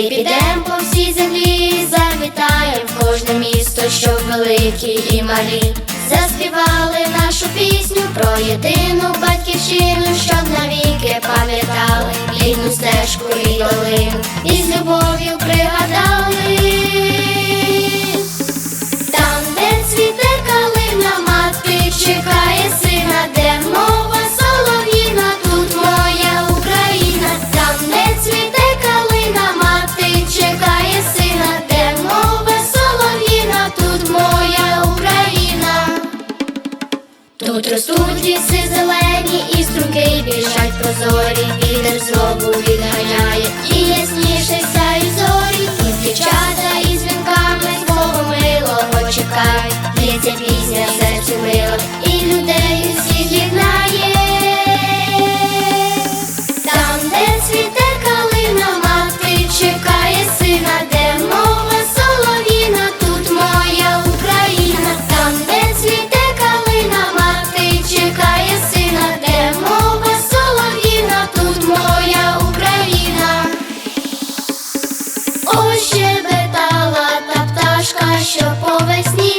Ми підем по всій землі, завітаєм кожне місто, що великі і малі. Заспівали нашу пісню про єдину батьківщину, щоб навіки пам'ятали рідну стежку. Тут ростуть ліси зелені і струмки біжать прозорі, вітер знову віде. що по весні